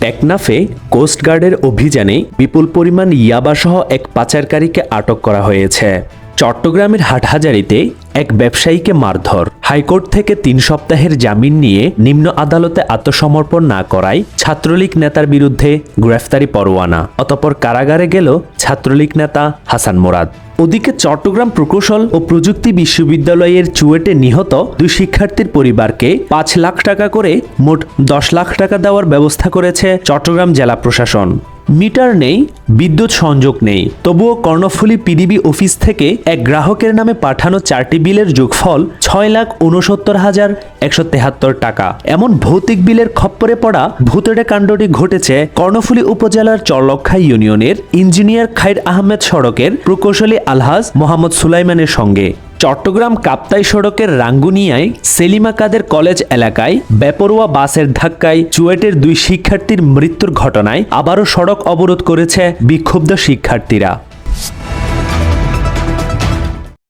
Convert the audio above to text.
টেকনাফে কোস্টগার্ডের অভিযানে বিপুল পরিমাণ ইয়াবাসহ এক পাচারকারীকে আটক করা হয়েছে। চট্টগ্রামের হাটহাজারিতে এক ব্যবসায়ীকে মারধর। হাইকোর্ট থেকে তিন সপ্তাহের জামিন নিয়ে নিম্ন আদালতে আত্মসমর্পণ না করায় ছাত্রলীগ নেতার বিরুদ্ধে গ্রেফতারি পরোয়ানা। অতপর কারাগারে গেল ছাত্রলীগ নেতা হাসান মোরাদ। ওদিকে চট্টগ্রাম প্রকৌশল ও প্রযুক্তি বিশ্ববিদ্যালয়ের চুয়েটে নিহত দুই শিক্ষার্থীর পরিবারকে পাঁচ লাখ টাকা করে মোট দশ লাখ টাকা দেওয়ার ব্যবস্থা করেছে চট্টগ্রাম জেলা প্রশাসন। মিটার নেই, বিদ্যুৎ সংযোগ নেই। তবুও কর্ণফুলী পিডিবি অফিস থেকে এক গ্রাহকের নামে পাঠানো চারটি বিলের যোগফল ছয় লাখ উনসত্তর হাজার একশো তেহাত্তর টাকা। এমন ভৌতিক বিলের খপ্পরে পড়া ভূতেড়ে কাণ্ডটি ঘটেছে কর্ণফুলী উপজেলার চরলক্ষা ইউনিয়নের ইঞ্জিনিয়ার খাইর আহমেদ সড়কের প্রকৌশলী আলহাজ মোহাম্মদ সুলাইমানের সঙ্গে। চট্টগ্রাম কাপ্তাই সড়কের রাঙ্গুনিয়ায় সেলিমা কাদের কলেজ এলাকায় বেপরোয়া বাসের ধাক্কায় চুয়েটের দুই শিক্ষার্থীর মৃত্যুর ঘটনায় আবারও সড়ক অবরোধ করেছে বিক্ষুব্ধ শিক্ষার্থীরা।